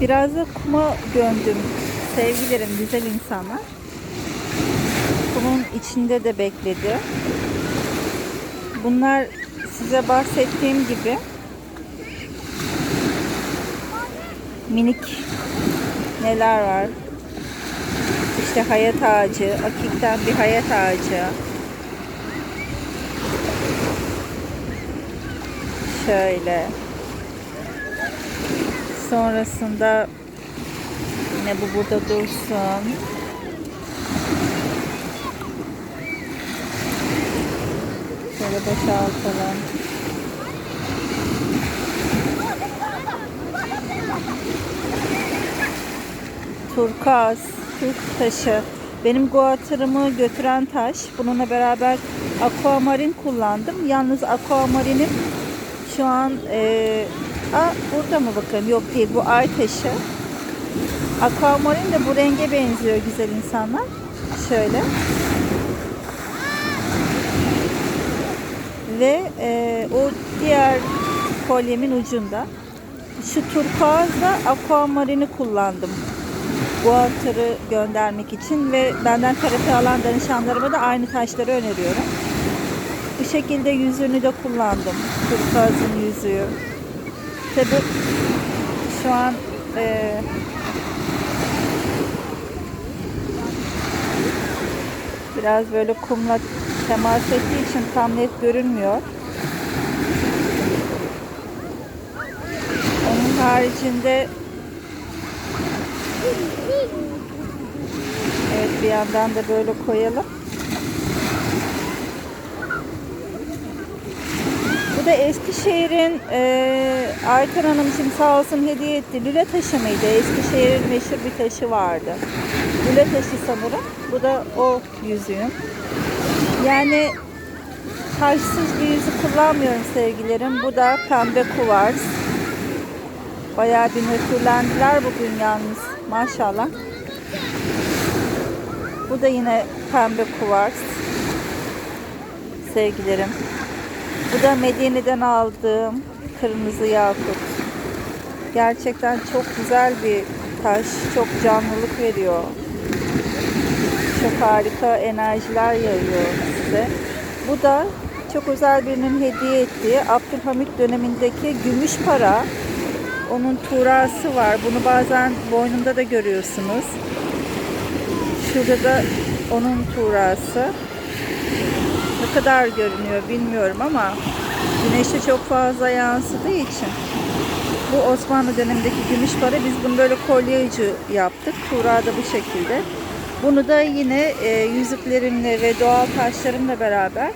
Biraz da kuma gömdüm. Sevgilerim, güzel insanlar. Kumun içinde de bekledi. Bunlar size bahsettiğim gibi minik neler var. İşte hayat ağacı, akikten bir hayat ağacı. Şöyle. Sonrasında yine bu burada dursun. Şöyle boşaltalım. Turkaz, Türk taşı. Benim guatırımı götüren taş. Bununla beraber aquamarin kullandım. Yalnız aquamarinin şu an e, a, burada mı bakın? Yok değil. Bu ay taşı. Aquamarin de bu renge benziyor güzel insanlar. Şöyle. Ve e, o diğer kolyemin ucunda şu turkuazla aquamarini kullandım. Bu atarı göndermek için ve benden terapi alan danışanlarıma da aynı taşları öneriyorum. Bu şekilde yüzüğünü de kullandım. Turkuazın yüzüğü. Tabi şu an e, biraz böyle kumla temas ettiği için tam net görünmüyor. Onun haricinde Evet bir yandan da böyle koyalım. Bu da Eskişehir'in e, Ayten Hanım için sağ olsun hediye etti. Lüle taşı mıydı? Eskişehir'in meşhur bir taşı vardı. Lüle taşı sanırım. Bu da o yüzüğüm. Yani taşsız bir yüzük kullanmıyorum sevgilerim. Bu da pembe kuvars. Bayağı bir nötrlendiler bugün yalnız. Maşallah. Bu da yine pembe kuvars. Sevgilerim. Bu da Medine'den aldığım kırmızı yakut. Gerçekten çok güzel bir taş. Çok canlılık veriyor. Çok harika enerjiler yayıyor size. Bu da çok özel birinin hediye ettiği Abdülhamit dönemindeki gümüş para. Onun tuğrası var. Bunu bazen boynumda da görüyorsunuz. Şurada da onun tuğrası. Ne kadar görünüyor bilmiyorum ama güneşe çok fazla yansıdığı için bu Osmanlı dönemindeki gümüş para biz bunu böyle kolye ucu yaptık. Tuğra da bu şekilde. Bunu da yine e, yüzüklerimle ve doğal taşlarımla beraber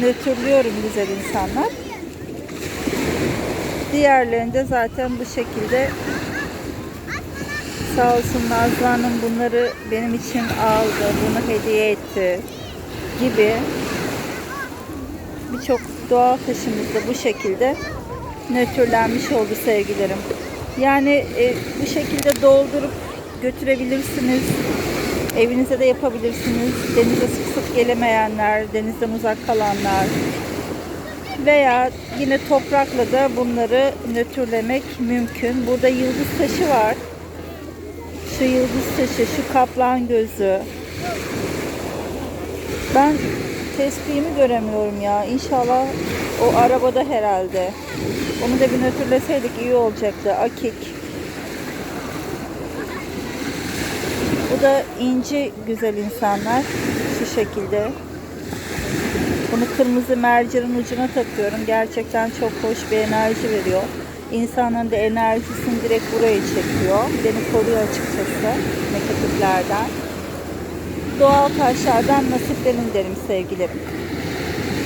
nötrlüyorum güzel insanlar. Diğerlerini zaten bu şekilde sağ olsun Nazlı Hanım bunları benim için aldı, bunu hediye etti gibi birçok doğal taşımız da bu şekilde nötrlenmiş oldu sevgilerim. Yani e, bu şekilde doldurup götürebilirsiniz. Evinize de yapabilirsiniz. Denize sık sık gelemeyenler, denizden uzak kalanlar veya yine toprakla da bunları nötrlemek mümkün. Burada yıldız taşı var. Şu yıldız taşı, şu kaplan gözü. Ben tespihimi göremiyorum ya. İnşallah o arabada herhalde. Onu da bir nötrleseydik iyi olacaktı. Akik. Bu da inci güzel insanlar. Şu şekilde. Bunu kırmızı mercerin ucuna takıyorum. Gerçekten çok hoş bir enerji veriyor. İnsanın da enerjisini direkt buraya çekiyor. Beni koruyor açıkçası negatiflerden. Doğal taşlardan nasiplenin derim sevgilerim.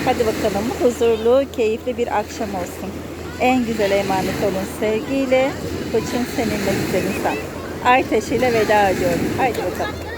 Hadi bakalım huzurlu, keyifli bir akşam olsun. En güzel emanet olun sevgiyle. Koçun seninle güzel insan. Ay taşıyla veda ediyorum. Haydi bakalım.